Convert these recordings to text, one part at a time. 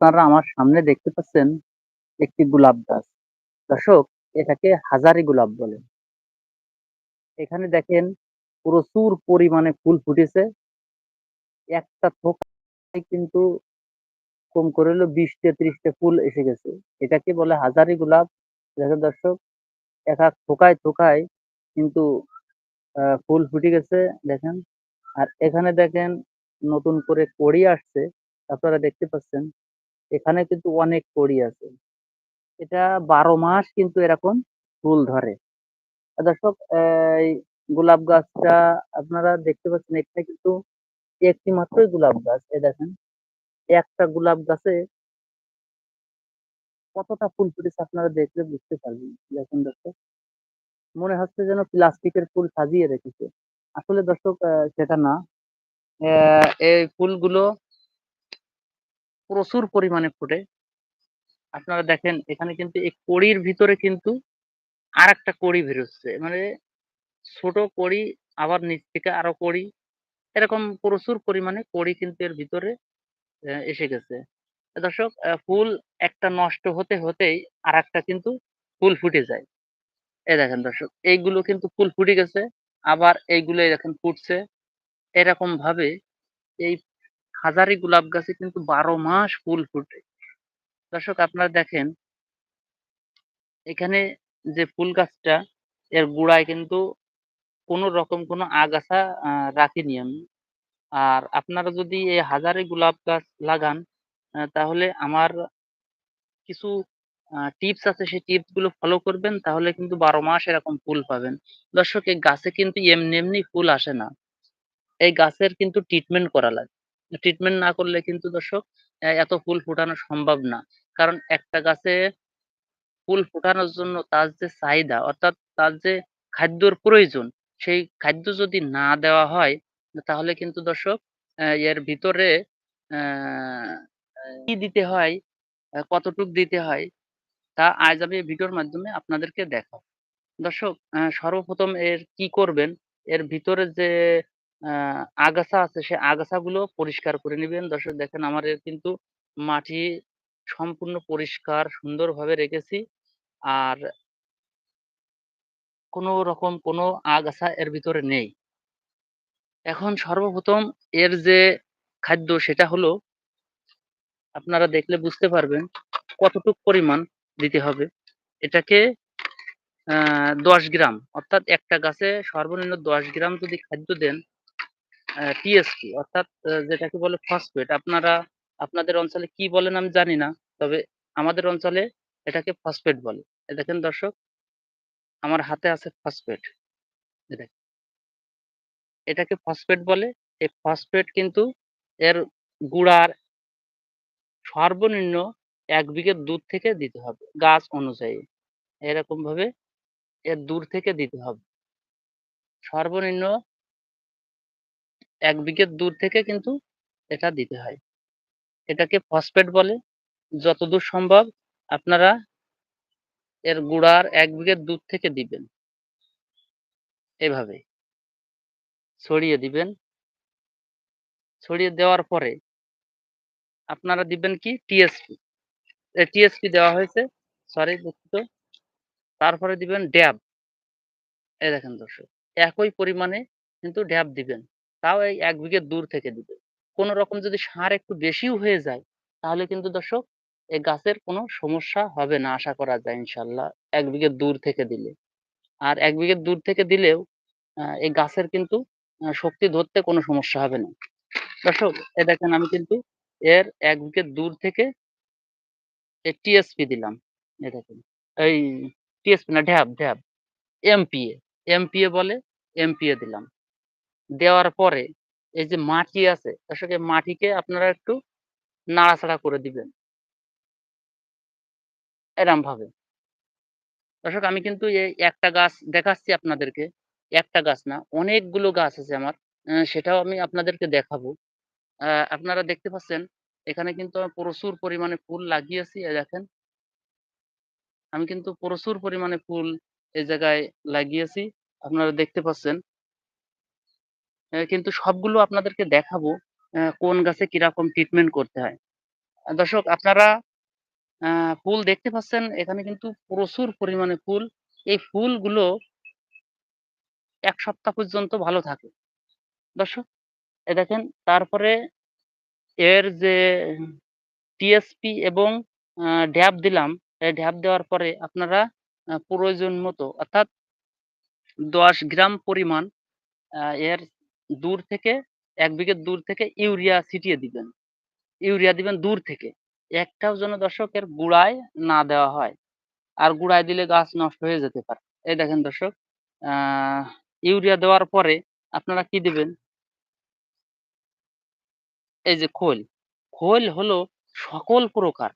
আপনারা আমার সামনে দেখতে পাচ্ছেন একটি গোলাপ গাছ। দর্শক এটাকে হাজারি গোলাপ বলে। এখানে দেখেন প্রচুর পরিমাণে ফুল ফুটেছে। একটা থোকায় কিন্তু কম করে হলেও ২০ টা ৩০ টা ফুল এসে গেছে। এটাকে বলে হাজারি গোলাপ। দেখেন দর্শক এক থোকায়, থোকায় কিন্তু ফুল ফুটে গেছে দেখেন। আর এখানে দেখেন নতুন করে কড়ি আসছে। আপনারা দেখতে পাচ্ছেন। এখানে কিন্তু অনেক কড়ি আছে। এটা ১২ মাস কিন্তু এরকম ফুল ধরে। দর্শক, এই গোলাপ গাছটা আপনারা দেখতে পাচ্ছেন এখানে কিন্তু একটি মাত্রই গোলাপ গাছ। এ দেখেন। একটা গোলাপ গাছে কতটা ফুল ফুটেছে আপনারা দেখলে বুঝতে পারবেন। দেখুন দর্শক। মনে হচ্ছে যেন প্লাস্টিকের ফুল সাজিয়ে রেখেছে। আসলে দর্শক সেটা না। এই ফুলগুলো প্রচুর পরিমাণে ফুটে আপনারা দেখেন এখানে কিন্তু এই কড়ির ভিতরে কিন্তু আর একটা কড়ি বেরোচ্ছে। মানে ছোট কড়ি আবার নিচ থেকে আরও কড়ি। এরকম প্রচুর পরিমাণে কড়ি কিন্তু এর ভিতরে এসে গেছে। দর্শক ফুল একটা নষ্ট হতে, হতেই আর একটা কিন্তু ফুল ফুটে যায়। এ দেখেন দর্শক এইগুলো কিন্তু ফুল ফুটে গেছে। আবার এইগুলো এই দেখেন ফুটছে। এরকমভাবে এই হাজারি গোলাপ গাছে কিন্তু ১২ মাস ফুল ফুটে। দর্শক আপনারা দেখেন এখানে যে ফুল গাছটা এর গোড়ায় কিন্তু কোন রকম কোন আগাছা রাখিনি আমি। আর আপনারা যদি এই হাজারি গোলাপ গাছ লাগান তাহলে আমার কিছু টিপস আছে সেই টিপসগুলো ফলো করবেন তাহলে কিন্তু ১২ মাস এরকম ফুল পাবেন। দর্শক এই গাছে কিন্তু এমনি, এমনি ফুল আসে না। এই গাছের কিন্তু ট্রিটমেন্ট করা লাগে। ট্রিটমেন্ট না করলে কিন্তু দর্শক এত ফুল ফোটানো সম্ভব না। কারণ একটা গাছে ফুল ফোটানোর জন্য তার যে চাহিদা অর্থাৎ তার যে খাদ্যর প্রয়োজন সেই খাদ্য যদি না দেওয়া হয় তাহলে কিন্তু দর্শক এর ভিতরে কি দিতে হয়, কতটুক দিতে হয় তা আজ আমি ভিডিওর মাধ্যমে আপনাদেরকে দেখাবো। দর্শক সর্বপ্রথম এর কি করবেন, এর ভিতরে যে আগাছা আছে সেই আগাছাগুলো পরিষ্কার করে নিবেন। দর্শক দেখেন আমার কিন্তু মাটি সম্পূর্ণ পরিষ্কার, সুন্দরভাবে রেখেছি। আর কোন রকম কোন আগাছা এর ভিতরে নেই। এখন সর্বপ্রথম এর যে খাদ্য, সেটা হলো আপনারা দেখলে বুঝতে পারবেন কতটুক পরিমাণ দিতে হবে। এটাকে আ ১০ গ্রাম, অর্থাৎ একটা গাছে সর্বনিম্ন ১০ গ্রাম যদি খাদ্য দেন টিএসপি অর্থাৎ যেটাকে বলে ফসফেট আপনারা, আপনাদের অঞ্চলে কি বলেন আমি জানি না। তবে আমাদের অঞ্চলে এটাকে ফসফেট বলে। দেখেন দর্শক, আমার হাতে আছে ফসফেট। এটাকে ফসফেট বলে। এই ফসফেট কিন্তু এর গুড়ার সর্বনিম্ন এক বিঘে দূর থেকে দিতে হবে, গাছ অনুযায়ী। এরকমভাবে এর দূর থেকে দিতে হবে। সর্বনিম্ন ১ বিঘে দূর থেকে কিন্তু এটা দিতে হয়। এটাকে ফসফেট বলে। যতদূর সম্ভব আপনারা এর গুড়ার এক বিঘে দূর থেকে দিবেন। এভাবে। ছড়িয়ে দিবেন। ছড়িয়ে দেওয়ার পরে আপনারা দিবেন কি টিএসপি। টিএসপি দেওয়া হয়েছে। সরি দুঃখিত। তারপরে দিবেন ড্যাব। এই দেখেন দর্শক। একই পরিমাণে কিন্তু ড্যাব দিবেন। তাও এই এক বিঘে দূর থেকে দিবে কোন রকম যদি সার একটু বেশিও হয়ে যায় তাহলে কিন্তু দর্শক এই গাছের কোন সমস্যা হবে না আশা করা যায় ইনশাল্লাহ এক বিঘে দূর থেকে দিলে। আর এক বিঘে দূর থেকে দিলেও এই গাছের কিন্তু শক্তি ধরতে কোনো সমস্যা হবে না। দর্শক এই দেখেন আমি কিন্তু এর এক বিঘে দূর থেকে টিএসপি দিলাম। এই দেখেন। এই টিএসপি না ড্যাব, ড্যাব। এমপিএ, এমপিএ বলে এমপিএ দিলাম। দেওয়ার পরে এই যে মাটি আছে এই মাটিকে আপনারা একটু নাড়াচাড়া করে দিবেন। এরম ভাবে দর্শক আমি কিন্তু একটা গাছ দেখাচ্ছি আপনাদেরকে। একটা গাছ না, অনেকগুলো গাছ আছে আমার। সেটাও আমি আপনাদেরকে দেখাবো। আপনারা দেখতে পাচ্ছেন, এখানে কিন্তু আমি প্রচুর পরিমাণে ফুল লাগিয়েছি দেখেন। আমি কিন্তু প্রচুর পরিমাণে ফুল এই জায়গায় লাগিয়েছি। আপনারা দেখতে পাচ্ছেন। কিন্তু সবগুলো আপনাদেরকে দেখাবো কোন গাছে কীরকম ট্রিটমেন্ট করতে হয়। দর্শক আপনারা ফুল দেখতে পাচ্ছেন এখানে কিন্তু প্রচুর পরিমাণে ফুল। এই ফুলগুলো এক সপ্তাহ পর্যন্ত ভালো থাকে। দর্শক এ দেখেন তারপরে এর যে টিএসপি এবং আ ড্যাপ দিলাম, ড্যাপ দেওয়ার পরে আপনারা প্রয়োজন মতো অর্থাৎ ১০ গ্রাম পরিমাণ এর দূর থেকে এক বিঘে দূর থেকে ইউরিয়া ছিটিয়ে দিবেন। ইউরিয়া দিবেন দূর থেকে। একটাও যেন দর্শকের গুড়ায় না দেওয়া হয়। আর গুড়ায় দিলে গাছ নষ্ট হয়ে যেতে পারে। এই দেখেন দর্শক ইউরিয়া দেওয়ার পরে আপনারা কি দিবেন? এই যে খোল খোল হলো সকল প্রকার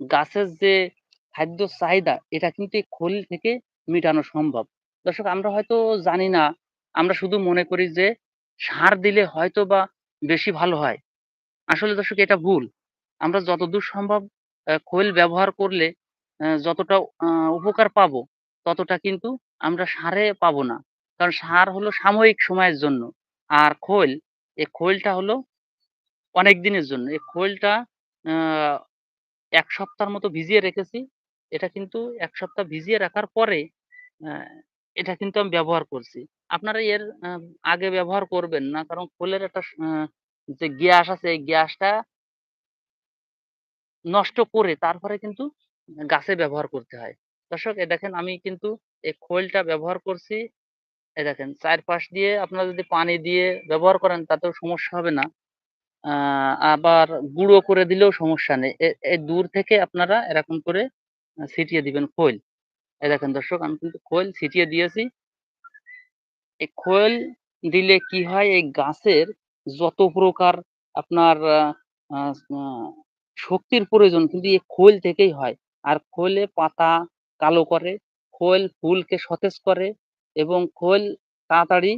গাছের যে খাদ্য চাহিদা এটা কিন্তু এই খৈল থেকে মিটানো সম্ভব। দর্শক আমরা হয়তো জানি না, আমরা শুধু মনে করি যে সার দিলে হয়তো বা বেশি ভালো হয়। আসলে দর্শক এটা ভুল। আমরা যতদূর সম্ভব খৈল ব্যবহার করলে যতটা উপকার পাবো, ততটা কিন্তু আমরা সারে পাবো না। কারণ সার হলো সাময়িক সময়ের জন্য। আর খৈল, এই খৈলটা হলো অনেক দিনের জন্য। এই খৈলটা ১ সপ্তাহের মতো ভিজিয়ে রেখেছি। এটা কিন্তু এক সপ্তাহ ভিজিয়ে রাখার পরে এটা কিন্তু আমি ব্যবহার করছি। আপনারা এর আগে ব্যবহার করবেন না। কারণ খৈলের একটা যে গ্যাস আছে, এই গ্যাসটা নষ্ট করে তারপরে কিন্তু গাছে ব্যবহার করতে হয়। দর্শক, এ দেখেন আমি কিন্তু এই খোলটা ব্যবহার করছি। এ দেখেন, চারপাশ দিয়ে আপনারা যদি পানি দিয়ে ব্যবহার করেন তাতেও সমস্যা হবে না। আবার গুঁড়ো করে দিলেও সমস্যা নেই। এই দূর থেকে আপনারা এরকম করে ছিটিয়ে দিবেন খোল এ দেখেন দর্শক, আমি কিন্তু খোল ছিটিয়ে দিয়েছি। এই খৈল দিলে কি হয় এই গাছের যত প্রকার আপনার শক্তির প্রয়োজন কিন্তু এই খৈল থেকেই হয়। আর খৈলে পাতা কালো করে, খৈল ফুলকে সতেজ করে এবং খৈল তাড়াতাড়ি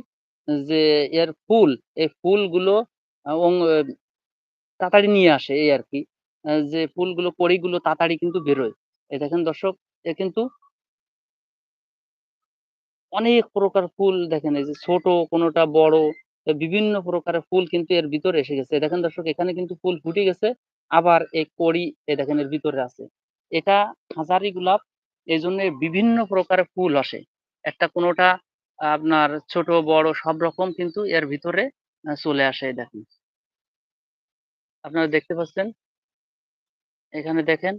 যে এর ফুল, এই ফুলগুলো তাড়াতাড়ি নিয়ে আসে এই আর কি যে ফুলগুলো কড়িগুলো তাড়াতাড়ি কিন্তু বেরোয়। এই দেখেন দর্শক এ কিন্তু অনেক প্রকার ফুল দেখেন, এই যে ছোট কোনটা বড় বিভিন্ন প্রকারের ফুল কিন্তু এর ভিতরে এসে গেছে। দেখেন দর্শক, এখানে কিন্তু ফুল ফুটে গেছে। আবার এই কড়ি এই দেখেন এর ভিতরে আছে। এটা হাজারি গোলাপ, এজন্যে বিভিন্ন প্রকারের ফুল আসে। একটা কোনটা আপনার ছোট, বড়, সব রকম কিন্তু এর ভিতরে চলে আসে দেখেন। আপনারা দেখতে পাচ্ছেন? এখানে দেখেন।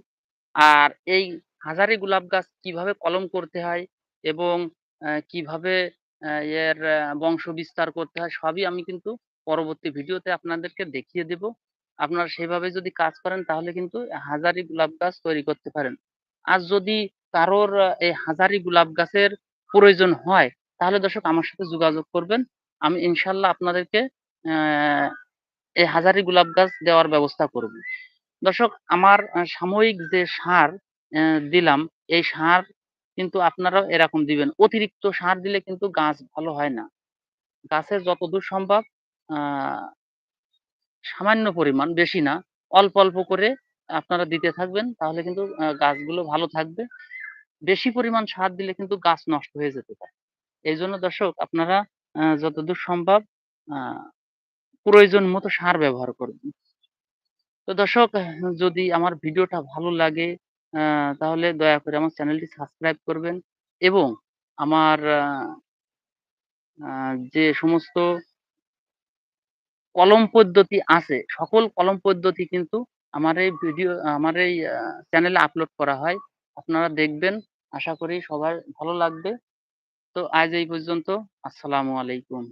আর এই হাজারি গোলাপ গাছ কীভাবে কলম করতে হয় এবং কীভাবে এর বংশ বিস্তার করতে হয় সবই আমি কিন্তু পরবর্তী ভিডিওতে আপনাদেরকে দেখিয়ে দেব। আপনারা সেভাবে যদি কাজ করেন তাহলে কিন্তু হাজারি গোলাপ গাছ তৈরি করতে পারেন। আর যদি কারোর এই হাজারি গোলাপ গাছের প্রয়োজন হয় তাহলে দর্শক আমার সাথে যোগাযোগ করবেন। আমি ইনশাআল্লাহ আপনাদেরকে এই হাজারি গোলাপ গাছ দেওয়ার ব্যবস্থা করব। দর্শক আমার সাময়িক যে সার দিলাম, এই সার কিন্তু আপনারাও এরকম দিবেন। অতিরিক্ত সার দিলে কিন্তু গাছ ভালো হয় না। গাছের যতদূর সম্ভব সামান্য পরিমাণ, বেশি না, অল্প, অল্প করে আপনারা দিতে থাকবেন। তাহলে কিন্তু গাছগুলো ভালো থাকবে। বেশি পরিমাণ সার দিলে কিন্তু গাছ নষ্ট হয়ে যেতে পারে। এই জন্য দর্শক আপনারা যতদূর সম্ভব প্রয়োজন মতো সার ব্যবহার করবেন। তো দর্শক যদি আমার ভিডিওটা ভালো লাগে তাহলে দয়া করে আমার চ্যানেলটি সাবস্ক্রাইব করবেন এবং আমার যে সমস্ত কলম পদ্ধতি আছে, সকল কলম পদ্ধতি কিন্তু আমার এই ভিডিও আমার এই চ্যানেলে আপলোড করা হয়। আপনারা দেখবেন। আশা করি সবার ভালো লাগবে। তো আজ এই পর্যন্ত। আসসালামু আলাইকুম।